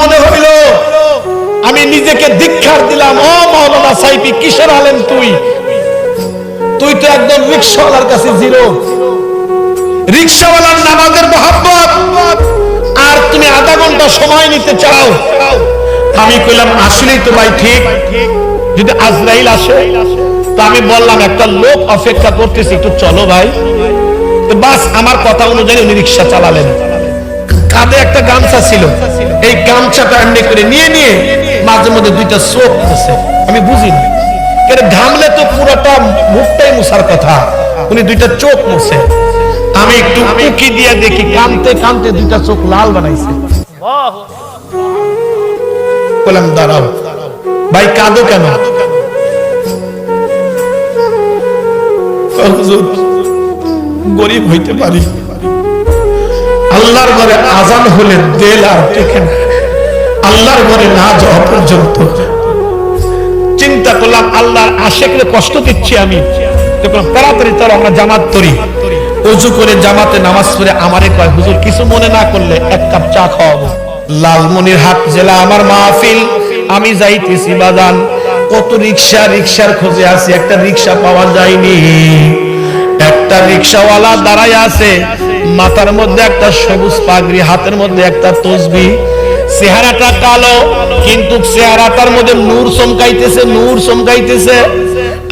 মনে হইল, আমি নিজেকে দীক্ষার দিলাম, ও মৌলানা সাইফি, কিসের আলেন তুই? তুই তো একদম রিক্সাওয়ালার কাছে জিরো। রিক্সাওয়ালার নামাজের মহাব্বত। আর তুমি আধা ঘণ্টা সময় নিতে চাও। আমি কইলাম, আসলেই তো ভাই ঠিক। যদি আজরাইল আসে, তো আমি বললাম, একটা লোক অপেক্ষা করতেছি, একটু চলো ভাই। তো বাস, আমার কথা অনুযায়ী উনি রিক্সা চালালেন। কাঁধে একটা গামছা ছিল। এই গামছাটা এমনি করে নিয়ে নিয়ে মাঝে মধ্যে দুইটা চোখ মুছে আমি বুঝি না। ঘামলে তো পুরোটা মুখটাই মুসার কথা। উনি দুইটা চোখ মুছে। আমি একটু উকি দিয়ে দেখি, কানতে কানতে দুইটা চোখ লাল বানাইছে। বললাম, দাঁড়াও। ভাই, কাঁদো কেন? গরিব হইতে পারি। আল্লাহর ঘরে আজান হলে দেল আর টেকে না। আল্লাহর ঘরে না যাওয়া পর্যন্ত। চিন্তা করলাম, আল্লাহর আশেকরে কষ্ট দিচ্ছি আমি। তাড়াতাড়ি চলো আমরা জামাত করি। অজু করে জামাতে নামাজ পড়ে আমারে কয়, হুজুর, কিছু মনে না করলে এক কাপ চা খাওয়াবো। লালমনির হাট জেলা আমার মাহফিল, আমি যাইতেছি বাজান। কত রিক্সা, রিক্সার খোঁজে আছি, একটা রিক্সা পাওয়া যায়নি। একটা রিক্সাওয়ালা দাঁড়ায় আছে, মাথার মধ্যে একটা সবুজ পাগড়ি, হাতের মধ্যে একটা তসবি। চেহারাটা কালো, কিন্তু চেহারাটার মধ্যে নূর চমকাইতেছে নূর চমকাইতেছে,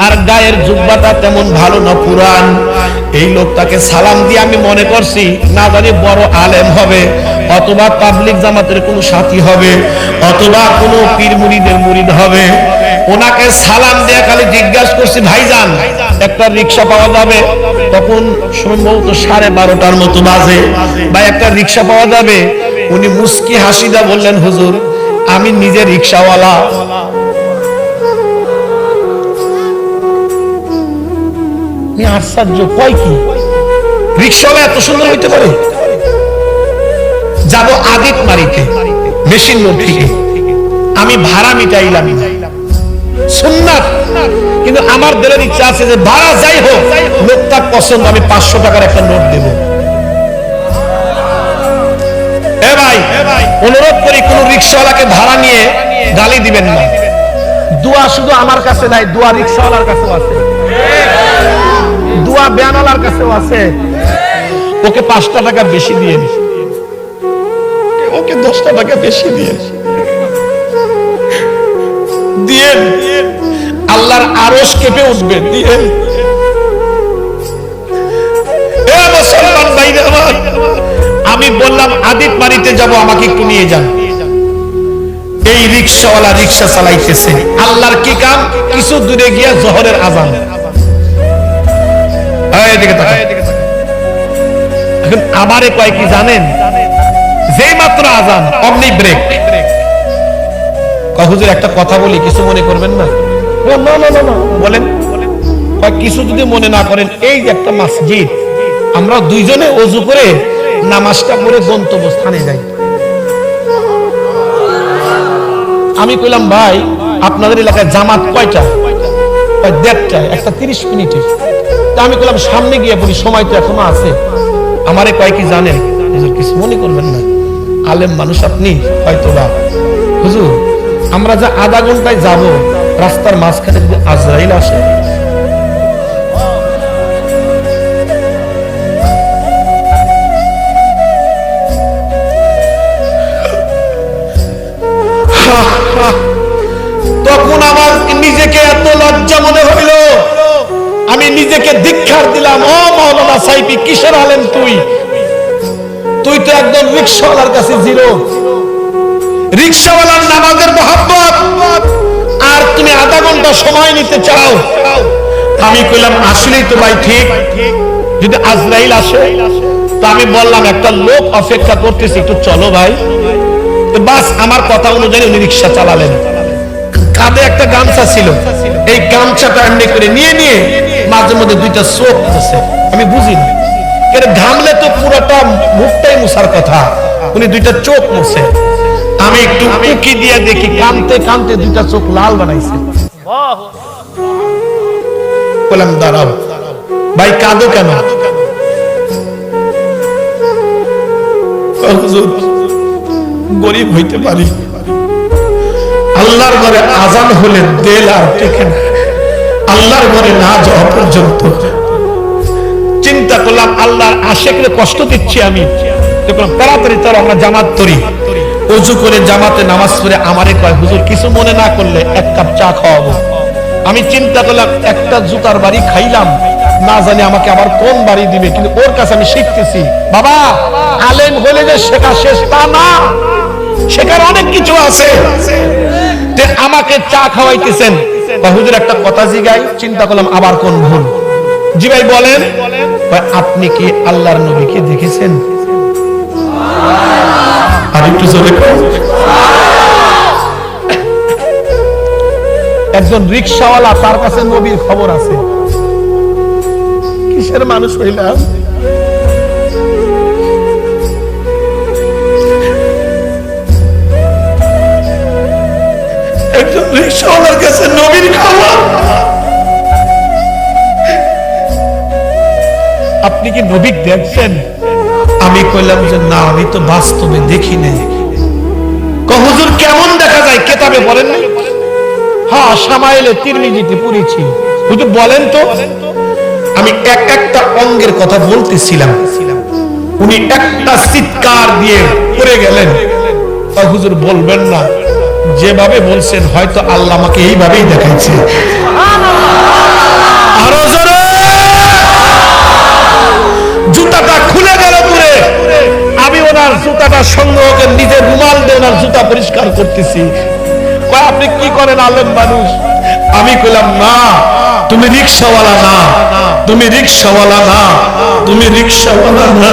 আর গায়ের জুব্বাটা তেমন ভালো না, পুরান। এই লোকটাকে সালাম দিয়ে আমি মনে করছি, না জানি বড় আলেম হবে, অথবা পাবলিক জামাতের কোনো সাথী হবে, অথবা কোনো পীর মুরিদের মুরিদ হবে। ওনাকে সালাম দিয়ে খালি জিজ্ঞাসা করছি, ভাইজান, একটা রিক্সা পাওয়া যাবে? তখন সম্ভবত সাড়ে বারোটার মতো বাজে। বা একটা রিক্সা পাওয়া যাবে? উনি মুস্কি হাসিদা বললেন, হুজুর, আমি নিজে রিক্সাওয়ালা। আশ্চর্য, কয় কি? রিক্সাওয়ালা এত সুন্দর হইতে পারে? যাব আদিত মারিতে মেশিন রোড থেকে। আমি ভাড়া মিটাইলাম। সুন্নাত কিন্তু আমার দিলের ইচ্ছা আছে যে ভাড়া যাই হোক, লোকটা পছন্দ, আমি পাঁচশো টাকার একটা নোট দেব। এ ভাই, অনুরোধ করি কোন রিক্সাওয়ালাকে ভাড়া নিয়ে গালি দিবেন না। দোয়া শুধু আমার কাছে নাই, দোয়া রিক্সাওয়ালার কাছেও আছে। দোয়া বেয়ানালার কাছেও আছে। ওকে পাঁচটা টাকা বেশি দিয়ে ওকে দশটা টাকা বেশি দিয়ে দিয়ে আল্লাহর আরস কেঁপে উঠবে। দিয়ে আমি বললাম, আদিত বাড়িতে যাব, আমাকে একটু নিয়ে যান। এই রিক্সাওয়ালা রিক্সা চালাইতেছে। আল্লাহর কি কাম? কিছু দূরে গিয়া জহরের আজান। এখন আমারে কয় কি জানেন? যেই মাত্র আজান ব্রেক হুজুর একটা কথা বলি কিছু মনে করবেন না? না না না না, না। বলেন। কিছু যদি মনে না করেন এই যে একটা মসজিদ আমরা দুইজনে অজু করে নামাজটা পড়ে গন্তব্যস্থানে যাই। আমি কইলাম ভাই আপনাদের এলাকায় জামাত কয়টা? কয় দেড়টায় একটা তিরিশ মিনিটের। তা আমি কইলাম, সামনে গিয়ে বলি, সময় তো এখনও আছে। আমারে কয় কি জানেন? হুজুর, কিছু মনে করবেন না। আলেম মানুষ আপনি, হয়তো বা। হুজুর, আমরা যা আধা ঘন্টায় যাব, রাস্তার মাঝখানে যদি আজরাইল আসে। তখন আমার নিজেকে এত লজ্জা মনে হইল। আমি নিজেকে দীক্ষার দিলাম, ও মৌলানা সাইফি, কিসের আলেন তুই? তুই তো একদম রিক্সাওয়ালার কাছে জিরো। রিক্সাওয়ালার নামাজের মহাব্বত। আর তুমি আধা ঘণ্টা সময় নিতে চাও? আমি কইলাম, আসলেই তো ভাই ঠিক। যদি আজরাইল আসে, তো আমি বললাম, একটা লোক অপেক্ষা করতেছি, একটু চলো ভাই। বাস, আমার কথা অনুযায়ী উনি রিক্সা চালালেন। কাঁধে একটা গামছা ছিল। এই গামছাটা এমনি করে নিয়ে নিয়ে মাঝে মধ্যে দুইটা চোখ মুছে আমি বুঝি না ঘামলে তো পুরোটা মুখটাই মুছার কথা। উনি দুইটা চোখ মুছে। আমি একটু উকি দিয়ে দেখি, কানতে কানতে দুইটা চোখ লাল বানাইছে। বললাম, দাঁড়াও। ভাই, কাঁদো কেন? গরিব হইতে পারি। আল্লাহর ঘরে আজান হলে দেল আর টেকে না। আল্লাহর ঘরে না যাওয়া পর্যন্ত। চিন্তা করলাম, আল্লাহর আশেকরে কষ্ট দিচ্ছি আমি। তাড়াতাড়ি চলো আমরা জামাত করি। অজু করে জামাতে নামাজ পড়ে আমারে কয়, হুজুর, কিছু মনে না করলে এক কাপ চা খাওয়াবো। আমি চিন্তা করলাম, একটা জুতার বাড়ি খাইলাম। না জানি আমাকে আবার কোন বাড়ি দিবে, কিন্তু ওর কাছে আমি শিখতেছি। বাবা, আলেম হলে যে শেখা শেষ তা না। শেখার অনেক কিছু আছে। তে আমাকে চা খাওয়াইতেছেন। হুজুর একটা কথা জিগাই, চিন্তা করলাম আবার কোন ভুল। জি ভাই বলেন আপনি কি আল্লাহর নবীকে দেখেছেন? একজন রিক্সাওয়ালা, তার কাছে নবীর খবর আছে। কিসের মানুষ হইলাম? একজন রিক্সাওয়ালার কাছে নবীর খবর আপনি কি নবী দেখছেন? আমি কইলাম যে, না, আমি তো বাস্তবে দেখি নাই। হুজুর, কেমন দেখা যায়? কেতাবে বলেন নাই? হ্যাঁ সামাইলে তিরমিজিতে পড়েছি হুজুর, বলেন তো। আমি এক একটা অঙ্গের কথা বলতেছিলাম। উনি একটা চিৎকার দিয়ে পড়ে গেলেন। হুজুর, বলবেন না। যেভাবে বলছেন, হয়তো আল্লাহ আমাকে এইভাবেই দেখাইছে। জুতাটা খুলে গেল পুরে আমি ওনার জুতাটা সংগ্রহ করে নিজের রুমাল দিয়ে ওনার জুতা পরিষ্কার করতেছি। আপনি কি করেন, আলেম মানুষ? আমি কইলাম, না, তুমি রিক্সাওয়ালা না। তুমি রিক্সাওয়ালা না। তুমি রিক্সাওয়ালা না।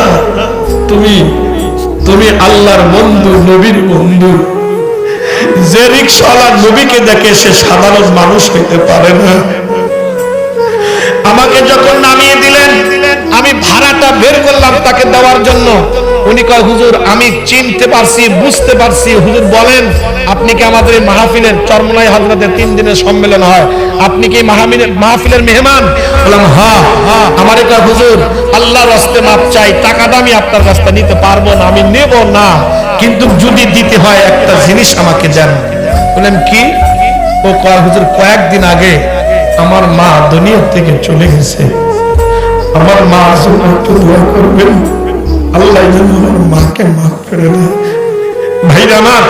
তুমি তুমি আল্লাহর বন্ধু, নবীর বন্ধু। যে রিক্সাওয়ালা নবীকে দেখে সে সাধারণ মানুষ হইতে পারে না। আমাকে যখন নামিয়ে দিলেন, আমি ভাড়াটা বের করলাম তাকে দেওয়ার জন্য। উনি কয়, হুজুর, আমি চিনতে পারছি, বুঝতে পারছি। হুজুর বলেন, আপনি কি আমাদের মাহফিলের চরমলাই হজরতের তিন দিনের সম্মেলন হয়? আপনি কি মাহফিলের মেহমান? বললাম হ্যাঁ হ্যাঁ আমার কয়, হুজুর, আল্লাহর রাস্তে মাপ চাই টাকাটা আমি আপনার থেকে নিতে পারব না, আমি নেব না। কিন্তু যদি দিতে হয় একটা জিনিস আমাকে দেন। বললেন, কি? ও কয়, হুজুর, কয়েকদিন আগে আমার মা দুনিয়া থেকে চলে গেছে। আমার মা জন্য একটু দোয়া করবেন। আল্লাহ যেন আমার মাকে মাফ করে দেয়। ভাইরা আমার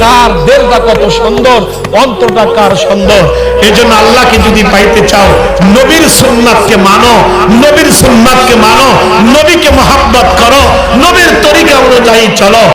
কার কত সুন্দর কার সুন্দর। এই জন্য আল্লাহকে যদি পাইতে চাও, নবীর সুন্নাতকে মানো, নবীর সুন্নাতকে মানো, নবীকে মহাব্বত করো, নবীর তরিকা অনুযায়ী চলো।